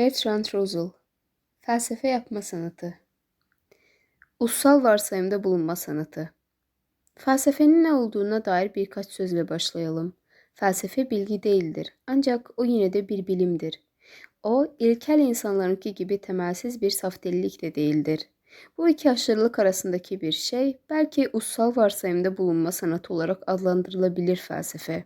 Bertrand Russell Felsefe yapma sanatı Ussal varsayımda bulunma sanatı Felsefenin ne olduğuna dair birkaç sözle başlayalım. Felsefe bilgi değildir ancak o yine de bir bilimdir. O ilkel insanlarınki gibi temelsiz bir saf delilik de değildir. Bu iki aşırılık arasındaki bir şey belki ussal varsayımda bulunma sanatı olarak adlandırılabilir felsefe.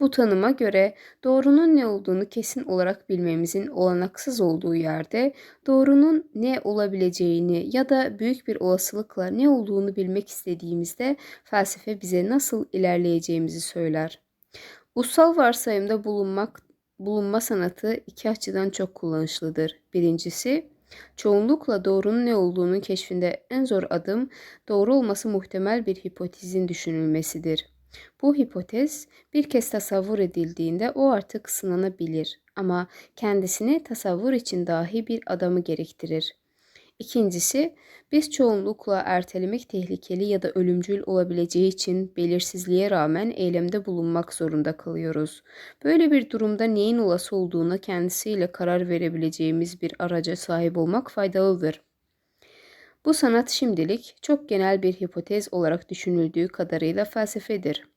Bu tanıma göre doğrunun ne olduğunu kesin olarak bilmemizin olanaksız olduğu yerde doğrunun ne olabileceğini ya da büyük bir olasılıkla ne olduğunu bilmek istediğimizde felsefe bize nasıl ilerleyeceğimizi söyler. Ussal varsayımda bulunmak bulunma sanatı iki açıdan çok kullanışlıdır. Birincisi, çoğunlukla doğrunun ne olduğunu keşfinde en zor adım doğru olması muhtemel bir hipotezin düşünülmesidir. Bu hipotez bir kez tasavvur edildiğinde o artık sınanabilir ama kendisini tasavvur için dahi bir adamı gerektirir. İkincisi, biz çoğunlukla ertelemek tehlikeli ya da ölümcül olabileceği için belirsizliğe rağmen eylemde bulunmak zorunda kalıyoruz. Böyle bir durumda neyin olası olduğuna kendisiyle karar verebileceğimiz bir araca sahip olmak faydalıdır. Bu sanat şimdilik çok genel bir hipotez olarak düşünüldüğü kadarıyla felsefedir.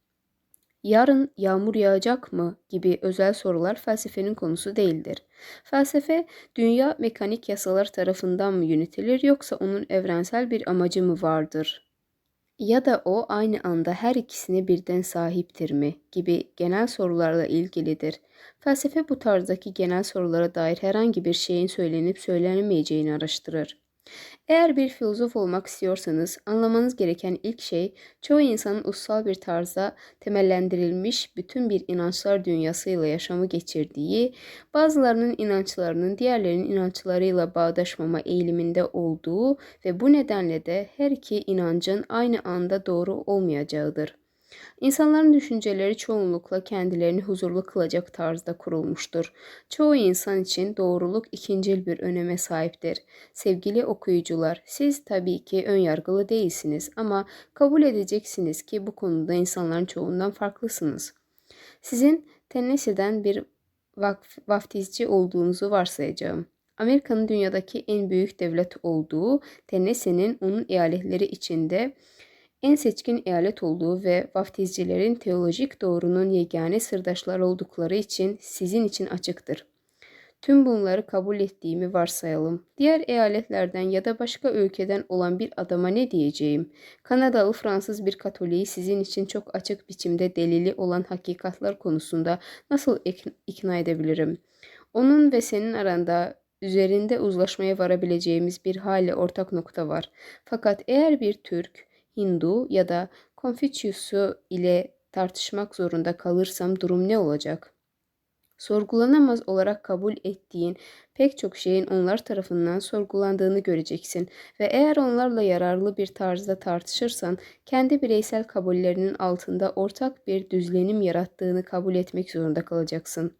Yarın yağmur yağacak mı gibi özel sorular felsefenin konusu değildir. Felsefe, dünya mekanik yasalar tarafından mı yönetilir yoksa onun evrensel bir amacı mı vardır? Ya da o aynı anda her ikisine birden sahiptir mi gibi genel sorularla ilgilidir. Felsefe bu tarzdaki genel sorulara dair herhangi bir şeyin söylenip söylenemeyeceğini araştırır. Eğer bir filozof olmak istiyorsanız anlamanız gereken ilk şey çoğu insanın ussal bir tarzda temellendirilmiş bütün bir inançlar dünyasıyla yaşamı geçirdiği, bazılarının inançlarının diğerlerinin inançlarıyla bağdaşmama eğiliminde olduğu ve bu nedenle de her iki inancın aynı anda doğru olmayacağıdır. İnsanların düşünceleri çoğunlukla kendilerini huzurlu kılacak tarzda kurulmuştur. Çoğu insan için doğruluk ikincil bir öneme sahiptir. Sevgili okuyucular, siz tabii ki ön yargılı değilsiniz ama kabul edeceksiniz ki bu konuda insanların çoğundan farklısınız. Sizin Tennessee'den bir vaftizci olduğunuzu varsayacağım. Amerika'nın dünyadaki en büyük devlet olduğu Tennessee'nin onun eyaletleri içinde en seçkin eyalet olduğu ve vaftizcilerin teolojik doğrunun yegane sırdaşlar oldukları için sizin için açıktır. Tüm bunları kabul ettiğimi varsayalım. Diğer eyaletlerden ya da başka ülkeden olan bir adama ne diyeceğim? Kanadalı Fransız bir Katoliği sizin için çok açık biçimde delili olan hakikatler konusunda nasıl ikna edebilirim? Onun ve senin aranda üzerinde uzlaşmaya varabileceğimiz bir hale ortak nokta var. Fakat eğer bir Türk, Hindu ya da Konfüçyüs'ü ile tartışmak zorunda kalırsam durum ne olacak? Sorgulanamaz olarak kabul ettiğin pek çok şeyin onlar tarafından sorgulandığını göreceksin ve eğer onlarla yararlı bir tarzda tartışırsan kendi bireysel kabullerinin altında ortak bir düzlenim yarattığını kabul etmek zorunda kalacaksın.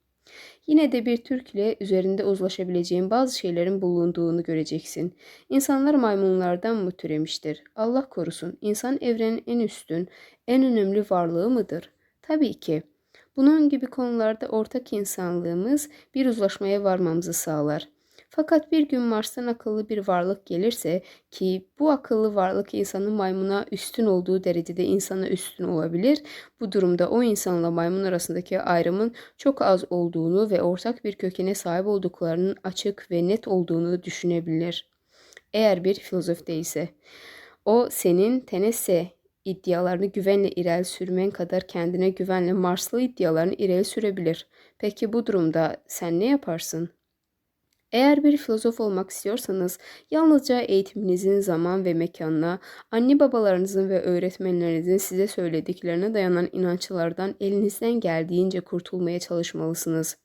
Yine de bir Türk ile üzerinde uzlaşabileceğin bazı şeylerin bulunduğunu göreceksin. İnsanlar maymunlardan mı türemiştir? Allah korusun. İnsan evrenin en üstün, en önemli varlığı mıdır? Tabii ki. Bunun gibi konularda ortak insanlığımız bir uzlaşmaya varmamızı sağlar. Fakat bir gün Mars'tan akıllı bir varlık gelirse ki bu akıllı varlık insanın maymuna üstün olduğu derecede insana üstün olabilir. Bu durumda o insanla maymun arasındaki ayrımın çok az olduğunu ve ortak bir kökene sahip olduklarının açık ve net olduğunu düşünebilir. Eğer bir filozof değilse. O senin tenesse iddialarını güvenle ileri sürmen kadar kendine güvenle Marslı iddialarını ileri sürebilir. Peki bu durumda sen ne yaparsın? Eğer bir filozof olmak istiyorsanız yalnızca eğitiminizin zaman ve mekanına, anne babalarınızın ve öğretmenlerinizin size söylediklerine dayanan inançlardan elinizden geldiğince kurtulmaya çalışmalısınız.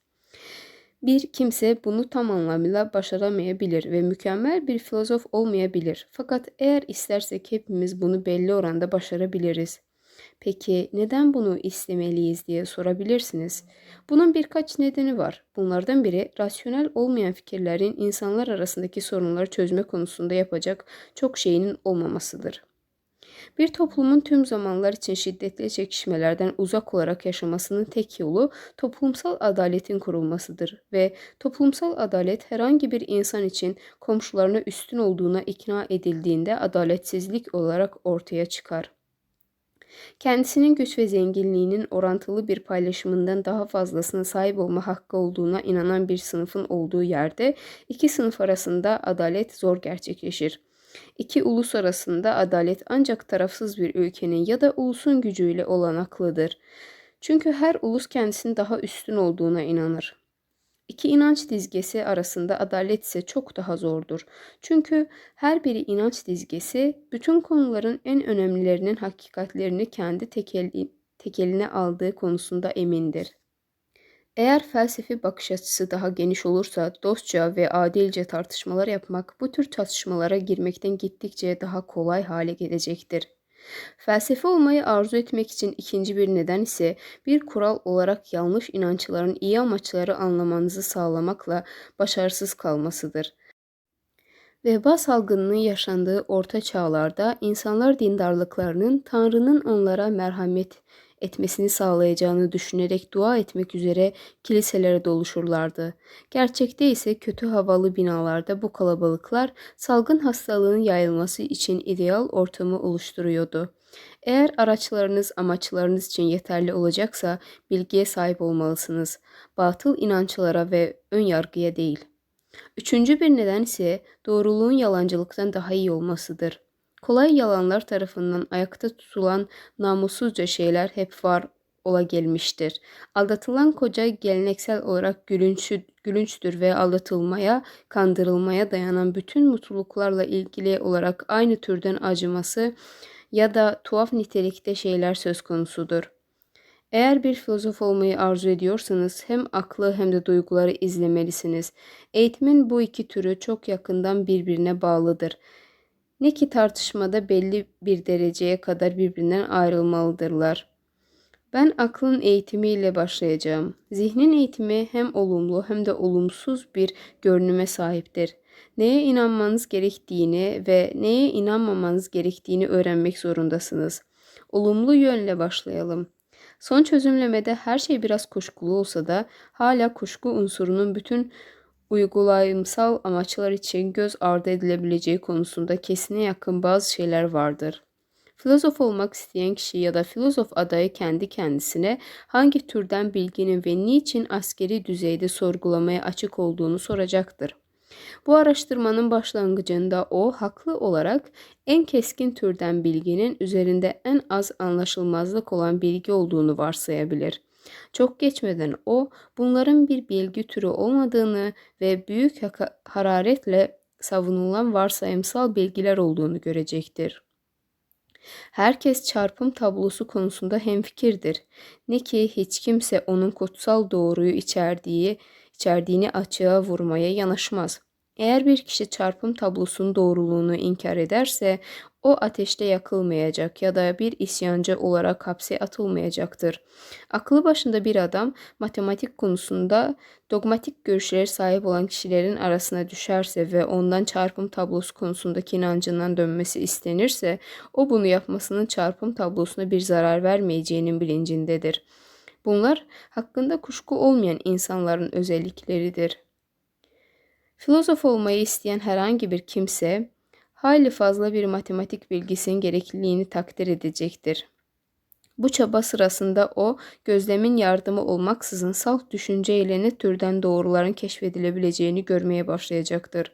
Bir kimse bunu tam anlamıyla başaramayabilir ve mükemmel bir filozof olmayabilir. Fakat eğer istersek hepimiz bunu belli oranda başarabiliriz. Peki neden bunu istemeliyiz diye sorabilirsiniz. Bunun birkaç nedeni var. Bunlardan biri rasyonel olmayan fikirlerin insanlar arasındaki sorunları çözme konusunda yapacak çok şeyinin olmamasıdır. Bir toplumun tüm zamanlar için şiddetli çekişmelerden uzak olarak yaşamasının tek yolu toplumsal adaletin kurulmasıdır ve toplumsal adalet herhangi bir insan için komşularına üstün olduğuna ikna edildiğinde adaletsizlik olarak ortaya çıkar. Kendisinin güç ve zenginliğinin orantılı bir paylaşımından daha fazlasına sahip olma hakkı olduğuna inanan bir sınıfın olduğu yerde iki sınıf arasında adalet zor gerçekleşir. İki ulus arasında adalet ancak tarafsız bir ülkenin ya da ulusun gücüyle olanaklıdır. Çünkü her ulus kendisinin daha üstün olduğuna inanır. İki inanç dizgesi arasında adalet ise çok daha zordur. Çünkü her biri inanç dizgesi bütün konuların en önemlilerinin hakikatlerini kendi tekeli, tekeline aldığı konusunda emindir. Eğer felsefi bakış açısı daha geniş olursa dostça ve adilce tartışmalar yapmak bu tür tartışmalara girmekten gittikçe daha kolay hale gelecektir. Felsefe olmayı arzu etmek için ikinci bir neden ise bir kural olarak yanlış inançların iyi amaçları anlamanızı sağlamakla başarısız kalmasıdır. Veba salgınının yaşandığı orta çağlarda insanlar dindarlıklarının Tanrı'nın onlara merhamet etmesini sağlayacağını düşünerek dua etmek üzere kiliselere doluşurlardı. Gerçekte ise kötü havalı binalarda bu kalabalıklar salgın hastalığın yayılması için ideal ortamı oluşturuyordu. Eğer araçlarınız amaçlarınız için yeterli olacaksa bilgiye sahip olmalısınız. Batıl inançlara ve ön yargıya değil. Üçüncü bir neden ise doğruluğun yalancılıktan daha iyi olmasıdır. Kolay yalanlar tarafından ayakta tutulan namussuzca şeyler hep var ola gelmiştir. Aldatılan koca geleneksel olarak gülünçü, gülünçtür ve aldatılmaya, kandırılmaya dayanan bütün mutluluklarla ilgili olarak aynı türden acıması ya da tuhaf nitelikte şeyler söz konusudur. Eğer bir filozof olmayı arzu ediyorsanız hem aklı hem de duyguları izlemelisiniz. Eğitimin bu iki türü çok yakından birbirine bağlıdır. Ne ki tartışmada belli bir dereceye kadar birbirinden ayrılmalıdırlar. Ben aklın eğitimiyle başlayacağım. Zihnin eğitimi hem olumlu hem de olumsuz bir görünüme sahiptir. Neye inanmanız gerektiğini ve neye inanmamanız gerektiğini öğrenmek zorundasınız. Olumlu yönle başlayalım. Son çözümlemede her şey biraz kuşkulu olsa da hala kuşku unsurunun bütün uygulayımsal amaçlar için göz ardı edilebileceği konusunda kesine yakın bazı şeyler vardır. Filozof olmak isteyen kişi ya da filozof adayı kendi kendisine hangi türden bilginin ve niçin askeri düzeyde sorgulamaya açık olduğunu soracaktır. Bu araştırmanın başlangıcında o haklı olarak en keskin türden bilginin üzerinde en az anlaşılmazlık olan bilgi olduğunu varsayabilir. Çok geçmeden o bunların bir bilgi türü olmadığını ve büyük hararetle savunulan varsayımsal bilgiler olduğunu görecektir. Herkes çarpım tablosu konusunda hemfikirdir. Ne ki hiç kimse onun kutsal doğruyu içerdiği, içerdiğini açığa vurmaya yanaşmaz. Eğer bir kişi çarpım tablosunun doğruluğunu inkar ederse o ateşte yakılmayacak ya da bir isyancı olarak hapse atılmayacaktır. Aklı başında bir adam matematik konusunda dogmatik görüşlere sahip olan kişilerin arasına düşerse ve ondan çarpım tablosu konusundaki inancından dönmesi istenirse o bunu yapmasının çarpım tablosuna bir zarar vermeyeceğinin bilincindedir. Bunlar hakkında kuşku olmayan insanların özellikleridir. Filozof olmayı isteyen herhangi bir kimse hayli fazla bir matematik bilgisinin gerekliliğini takdir edecektir. Bu çaba sırasında o, gözlemin yardımı olmaksızın salt düşünceyle ne türden doğruların keşfedilebileceğini görmeye başlayacaktır.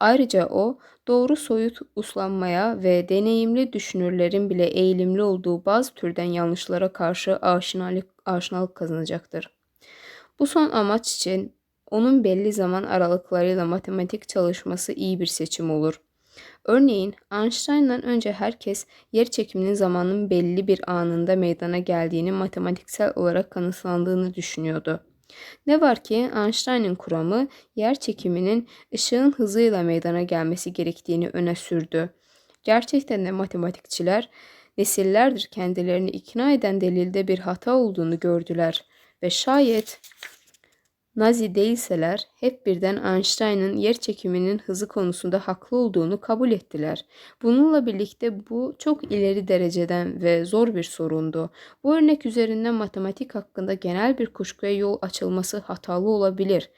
Ayrıca o, doğru soyut uslanmaya ve deneyimli düşünürlerin bile eğilimli olduğu bazı türden yanlışlara karşı aşinalık, aşinalık kazanacaktır. Bu son amaç için onun belli zaman aralıklarıyla matematik çalışması iyi bir seçim olur. Örneğin Einstein'dan önce herkes yer çekiminin zamanın belli bir anında meydana geldiğini matematiksel olarak kanıtlandığını düşünüyordu. Ne var ki Einstein'ın kuramı yer çekiminin ışığın hızıyla meydana gelmesi gerektiğini öne sürdü. Gerçekten de matematikçiler nesillerdir kendilerini ikna eden delilde bir hata olduğunu gördüler ve şayet Nazi değilseler hep birden Einstein'ın yer çekiminin hızı konusunda haklı olduğunu kabul ettiler. Bununla birlikte bu çok ileri dereceden ve zor bir sorundu. Bu örnek üzerinden matematik hakkında genel bir kuşkuya yol açılması hatalı olabilir.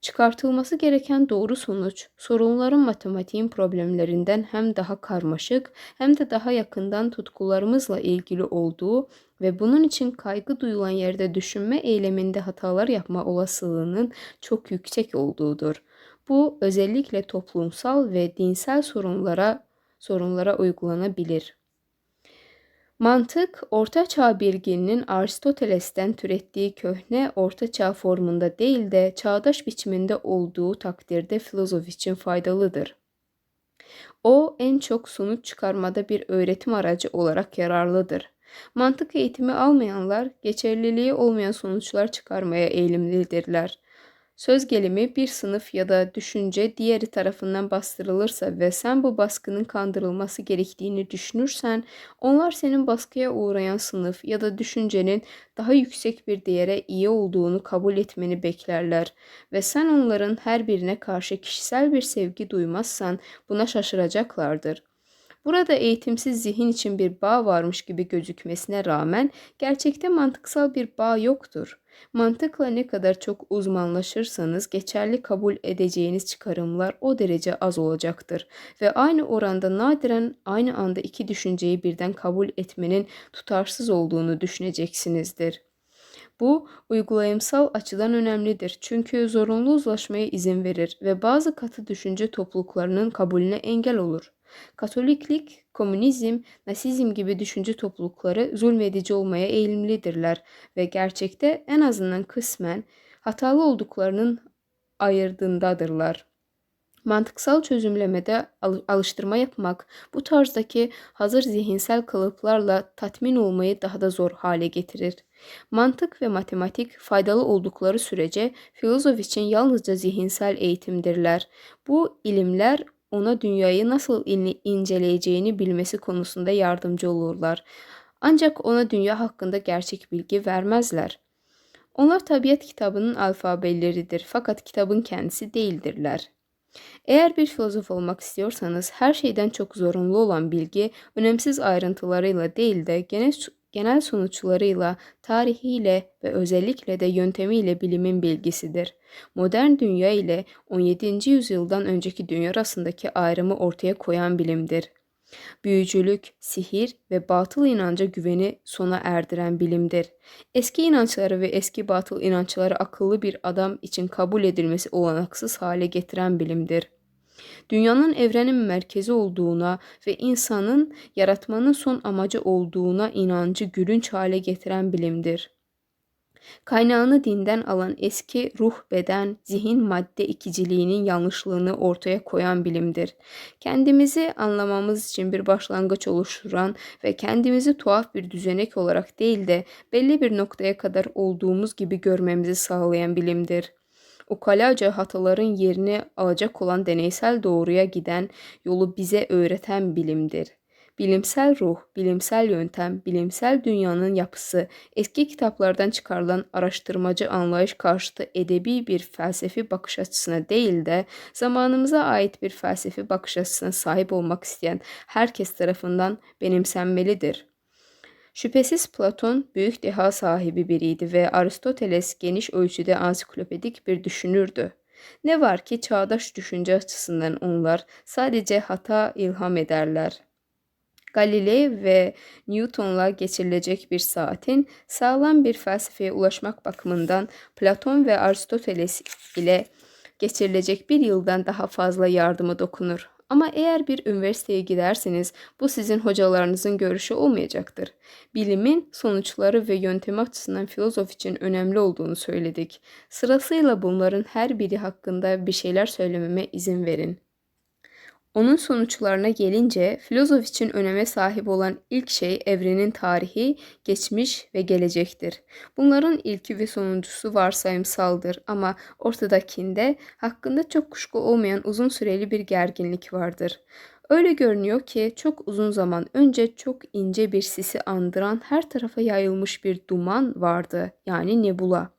Çıkartılması gereken doğru sonuç, sorunların matematiğin problemlerinden hem daha karmaşık hem de daha yakından tutkularımızla ilgili olduğu ve bunun için kaygı duyulan yerde düşünme eyleminde hatalar yapma olasılığının çok yüksek olduğudur. Bu özellikle toplumsal ve dinsel sorunlara sorunlara uygulanabilir. Mantık, Orta Çağ bilginin Aristoteles'ten türettiği köhne Orta Çağ formunda değil de çağdaş biçiminde olduğu takdirde filozof için faydalıdır. O en çok sonuç çıkarmada bir öğretim aracı olarak yararlıdır. Mantık eğitimi almayanlar geçerliliği olmayan sonuçlar çıkarmaya eğilimlidirler. Söz gelimi bir sınıf ya da düşünce diğeri tarafından bastırılırsa ve sen bu baskının kandırılması gerektiğini düşünürsen, onlar senin baskıya uğrayan sınıf ya da düşüncenin daha yüksek bir değere iyi olduğunu kabul etmeni beklerler ve sen onların her birine karşı kişisel bir sevgi duymazsan buna şaşıracaklardır. Burada eğitimsiz zihin için bir bağ varmış gibi gözükmesine rağmen gerçekte mantıksal bir bağ yoktur. Mantıkla ne kadar çok uzmanlaşırsanız geçerli kabul edeceğiniz çıkarımlar o derece az olacaktır ve aynı oranda nadiren aynı anda iki düşünceyi birden kabul etmenin tutarsız olduğunu düşüneceksinizdir. Bu uygulayımsal açıdan önemlidir çünkü zorunlu uzlaşmaya izin verir ve bazı katı düşünce topluluklarının kabulüne engel olur. Katoliklik, komünizm, nasizm gibi düşünce toplulukları zulmedici olmaya eğilimlidirler ve gerçekte en azından kısmen hatalı olduklarının ayırdığındadırlar. Mantıksal çözümlemede alıştırma yapmak bu tarzdaki hazır zihinsel kalıplarla tatmin olmayı daha da zor hale getirir. Mantık ve matematik faydalı oldukları sürece filozof için yalnızca zihinsel eğitimdirler. Bu ilimler ona dünyayı nasıl inceleyeceğini bilmesi konusunda yardımcı olurlar. Ancak ona dünya hakkında gerçek bilgi vermezler. Onlar tabiat kitabının alfabeleridir fakat kitabın kendisi değildirler. Eğer bir filozof olmak istiyorsanız her şeyden çok zorunlu olan bilgi önemsiz ayrıntılarıyla değil de genel genel sonuçlarıyla, tarihiyle ve özellikle de yöntemiyle bilimin bilgisidir. Modern dünya ile 17. yüzyıldan önceki dünya arasındaki ayrımı ortaya koyan bilimdir. Büyücülük, sihir ve batıl inanca güveni sona erdiren bilimdir. Eski inançları ve eski batıl inançları akıllı bir adam için kabul edilmesi olanaksız hale getiren bilimdir dünyanın evrenin merkezi olduğuna ve insanın yaratmanın son amacı olduğuna inancı gülünç hale getiren bilimdir. Kaynağını dinden alan eski ruh, beden, zihin, madde ikiciliğinin yanlışlığını ortaya koyan bilimdir. Kendimizi anlamamız için bir başlangıç oluşturan ve kendimizi tuhaf bir düzenek olarak değil de belli bir noktaya kadar olduğumuz gibi görmemizi sağlayan bilimdir ukalaca hataların yerini alacak olan deneysel doğruya giden yolu bize öğreten bilimdir. Bilimsel ruh, bilimsel yöntem, bilimsel dünyanın yapısı, eski kitaplardan çıkarılan araştırmacı anlayış karşıtı edebi bir felsefi bakış açısına değil de zamanımıza ait bir felsefi bakış açısına sahip olmak isteyen herkes tarafından benimsenmelidir.'' Şüphesiz Platon büyük deha sahibi biriydi ve Aristoteles geniş ölçüde ansiklopedik bir düşünürdü. Ne var ki çağdaş düşünce açısından onlar sadece hata ilham ederler. Galilei ve Newton'la geçirilecek bir saatin sağlam bir felsefeye ulaşmak bakımından Platon ve Aristoteles ile geçirilecek bir yıldan daha fazla yardımı dokunur. Ama eğer bir üniversiteye giderseniz bu sizin hocalarınızın görüşü olmayacaktır. Bilimin sonuçları ve yöntemi açısından filozof için önemli olduğunu söyledik. Sırasıyla bunların her biri hakkında bir şeyler söylememe izin verin. Onun sonuçlarına gelince filozof için öneme sahip olan ilk şey evrenin tarihi, geçmiş ve gelecektir. Bunların ilki ve sonuncusu varsayımsaldır ama ortadakinde hakkında çok kuşku olmayan uzun süreli bir gerginlik vardır. Öyle görünüyor ki çok uzun zaman önce çok ince bir sisi andıran her tarafa yayılmış bir duman vardı yani nebula.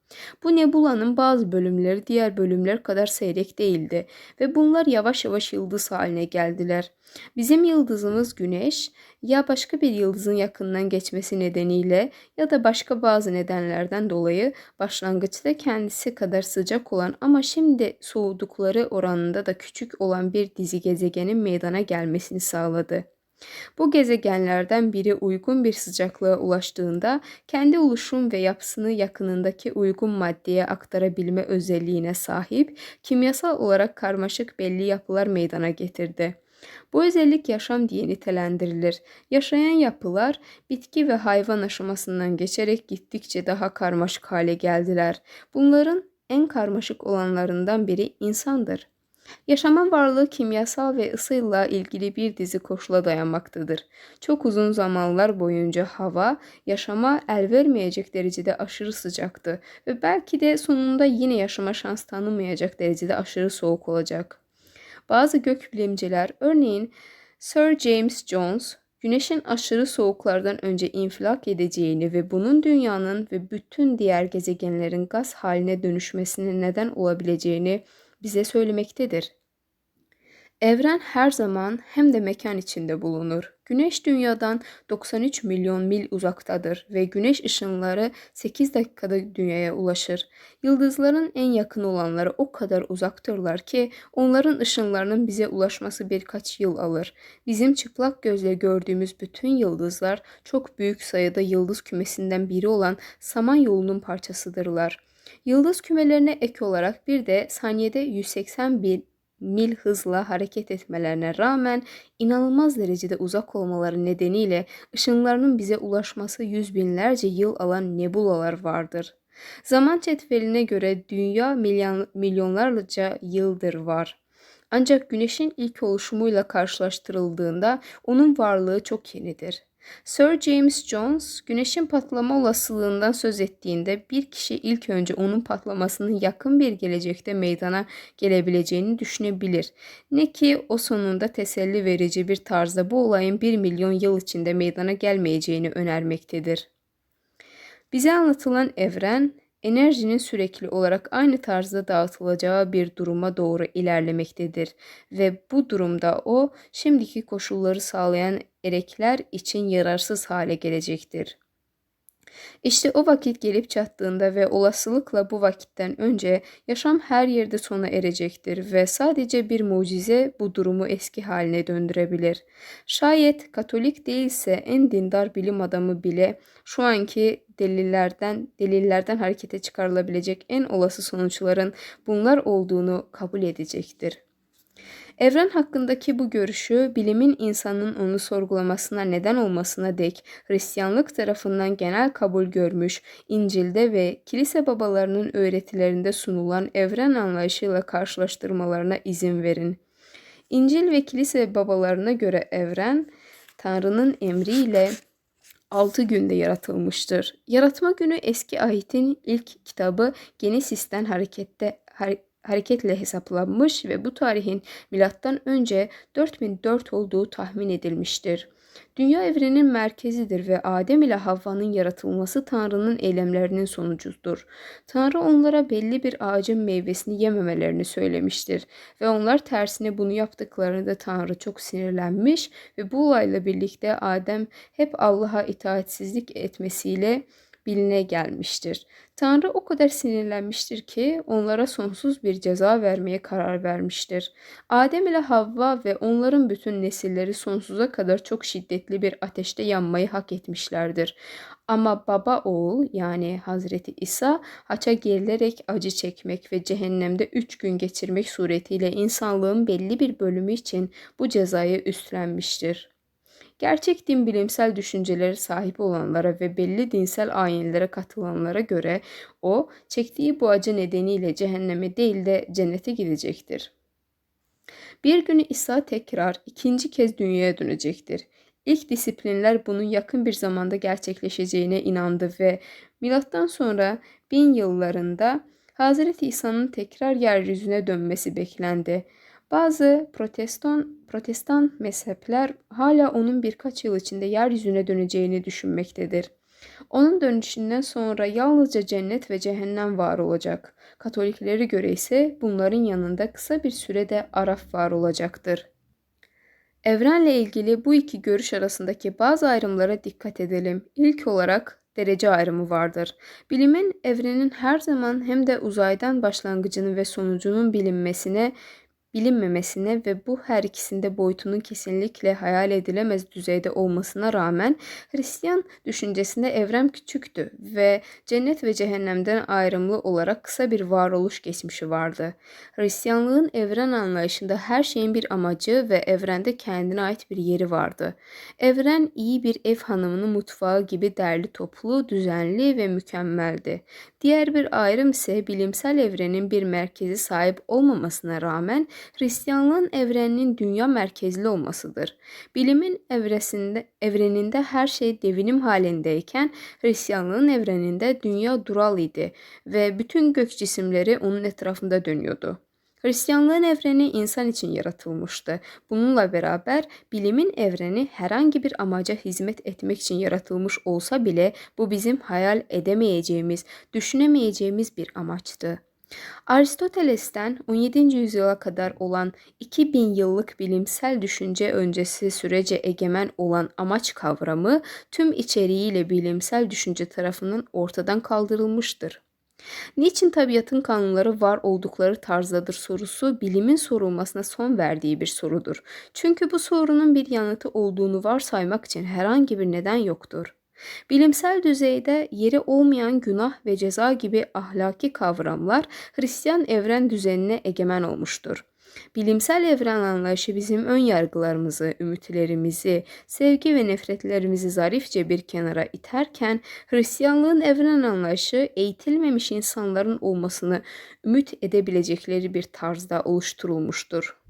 Bu nebulanın bazı bölümleri diğer bölümler kadar seyrek değildi ve bunlar yavaş yavaş yıldız haline geldiler. Bizim yıldızımız Güneş ya başka bir yıldızın yakından geçmesi nedeniyle ya da başka bazı nedenlerden dolayı başlangıçta kendisi kadar sıcak olan ama şimdi soğudukları oranında da küçük olan bir dizi gezegenin meydana gelmesini sağladı. Bu gezegenlerden biri uygun bir sıcaklığa ulaştığında kendi oluşum ve yapısını yakınındaki uygun maddeye aktarabilme özelliğine sahip kimyasal olarak karmaşık belli yapılar meydana getirdi. Bu özellik yaşam diye nitelendirilir. Yaşayan yapılar bitki ve hayvan aşamasından geçerek gittikçe daha karmaşık hale geldiler. Bunların en karmaşık olanlarından biri insandır. Yaşamın varlığı kimyasal ve ısıyla ilgili bir dizi koşula dayanmaktadır. Çok uzun zamanlar boyunca hava yaşama el vermeyecek derecede aşırı sıcaktı ve belki de sonunda yine yaşama şans tanımayacak derecede aşırı soğuk olacak. Bazı gökbilimciler, örneğin Sir James Jones, Güneşin aşırı soğuklardan önce infilak edeceğini ve bunun dünyanın ve bütün diğer gezegenlerin gaz haline dönüşmesine neden olabileceğini bize söylemektedir. Evren her zaman hem de mekan içinde bulunur. Güneş dünyadan 93 milyon mil uzaktadır ve güneş ışınları 8 dakikada dünyaya ulaşır. Yıldızların en yakın olanları o kadar uzaktırlar ki onların ışınlarının bize ulaşması birkaç yıl alır. Bizim çıplak gözle gördüğümüz bütün yıldızlar çok büyük sayıda yıldız kümesinden biri olan Samanyolu'nun parçasıdırlar. Yıldız kümelerine ek olarak bir de saniyede 180 bin mil hızla hareket etmelerine rağmen inanılmaz derecede uzak olmaları nedeniyle ışınlarının bize ulaşması yüz binlerce yıl alan nebulalar vardır. Zaman cetveline göre dünya milyon, milyonlarca yıldır var. Ancak güneşin ilk oluşumuyla karşılaştırıldığında onun varlığı çok yenidir. Sir James Jones, güneşin patlama olasılığından söz ettiğinde bir kişi ilk önce onun patlamasının yakın bir gelecekte meydana gelebileceğini düşünebilir. Ne ki o sonunda teselli verici bir tarzda bu olayın bir milyon yıl içinde meydana gelmeyeceğini önermektedir. Bize anlatılan evren, enerjinin sürekli olarak aynı tarzda dağıtılacağı bir duruma doğru ilerlemektedir ve bu durumda o şimdiki koşulları sağlayan erekler için yararsız hale gelecektir. İşte o vakit gelip çattığında ve olasılıkla bu vakitten önce yaşam her yerde sona erecektir ve sadece bir mucize bu durumu eski haline döndürebilir. Şayet Katolik değilse en dindar bilim adamı bile şu anki delillerden delillerden harekete çıkarılabilecek en olası sonuçların bunlar olduğunu kabul edecektir. Evren hakkındaki bu görüşü bilimin insanın onu sorgulamasına neden olmasına dek Hristiyanlık tarafından genel kabul görmüş İncil'de ve kilise babalarının öğretilerinde sunulan evren anlayışıyla karşılaştırmalarına izin verin. İncil ve kilise babalarına göre evren Tanrı'nın emriyle 6 günde yaratılmıştır. Yaratma günü eski ahitin ilk kitabı Genesis'ten harekette hareketle hesaplanmış ve bu tarihin milattan önce 4004 olduğu tahmin edilmiştir. Dünya evrenin merkezidir ve Adem ile Havva'nın yaratılması Tanrı'nın eylemlerinin sonucudur. Tanrı onlara belli bir ağacın meyvesini yememelerini söylemiştir ve onlar tersine bunu yaptıklarında Tanrı çok sinirlenmiş ve bu olayla birlikte Adem hep Allah'a itaatsizlik etmesiyle biline gelmiştir. Tanrı o kadar sinirlenmiştir ki onlara sonsuz bir ceza vermeye karar vermiştir. Adem ile Havva ve onların bütün nesilleri sonsuza kadar çok şiddetli bir ateşte yanmayı hak etmişlerdir. Ama baba oğul yani Hazreti İsa haça gerilerek acı çekmek ve cehennemde üç gün geçirmek suretiyle insanlığın belli bir bölümü için bu cezayı üstlenmiştir. Gerçek din bilimsel düşünceleri sahip olanlara ve belli dinsel ayinlere katılanlara göre o çektiği bu acı nedeniyle cehenneme değil de cennete gidecektir. Bir gün İsa tekrar ikinci kez dünyaya dönecektir. İlk disiplinler bunun yakın bir zamanda gerçekleşeceğine inandı ve milattan sonra bin yıllarında Hazreti İsa'nın tekrar yeryüzüne dönmesi beklendi. Bazı protestan, protestan mezhepler hala onun birkaç yıl içinde yeryüzüne döneceğini düşünmektedir. Onun dönüşünden sonra yalnızca cennet ve cehennem var olacak. Katoliklere göre ise bunların yanında kısa bir sürede Araf var olacaktır. Evrenle ilgili bu iki görüş arasındaki bazı ayrımlara dikkat edelim. İlk olarak derece ayrımı vardır. Bilimin evrenin her zaman hem de uzaydan başlangıcını ve sonucunun bilinmesine bilinmemesine ve bu her ikisinde boyutunun kesinlikle hayal edilemez düzeyde olmasına rağmen Hristiyan düşüncesinde evren küçüktü ve cennet ve cehennemden ayrımlı olarak kısa bir varoluş geçmişi vardı. Hristiyanlığın evren anlayışında her şeyin bir amacı ve evrende kendine ait bir yeri vardı. Evren iyi bir ev hanımının mutfağı gibi derli toplu, düzenli ve mükemmeldi. Diğer bir ayrım ise bilimsel evrenin bir merkezi sahip olmamasına rağmen Hristiyanlığın evreninin dünya merkezli olmasıdır. Bilimin evresinde, evreninde her şey devinim halindeyken Hristiyanlığın evreninde dünya dural idi ve bütün gök cisimleri onun etrafında dönüyordu. Hristiyanlığın evreni insan için yaratılmıştı. Bununla beraber bilimin evreni herhangi bir amaca hizmet etmek için yaratılmış olsa bile bu bizim hayal edemeyeceğimiz, düşünemeyeceğimiz bir amaçtı. Aristoteles'ten 17. yüzyıla kadar olan 2000 yıllık bilimsel düşünce öncesi sürece egemen olan amaç kavramı tüm içeriğiyle bilimsel düşünce tarafından ortadan kaldırılmıştır. Niçin tabiatın kanunları var oldukları tarzdadır sorusu bilimin sorulmasına son verdiği bir sorudur. Çünkü bu sorunun bir yanıtı olduğunu varsaymak için herhangi bir neden yoktur. Bilimsel düzeyde yeri olmayan günah ve ceza gibi ahlaki kavramlar Hristiyan evren düzenine egemen olmuştur. Bilimsel evren anlayışı bizim ön yargılarımızı, ümitlerimizi, sevgi ve nefretlerimizi zarifçe bir kenara iterken Hristiyanlığın evren anlayışı eğitilmemiş insanların olmasını ümit edebilecekleri bir tarzda oluşturulmuştur.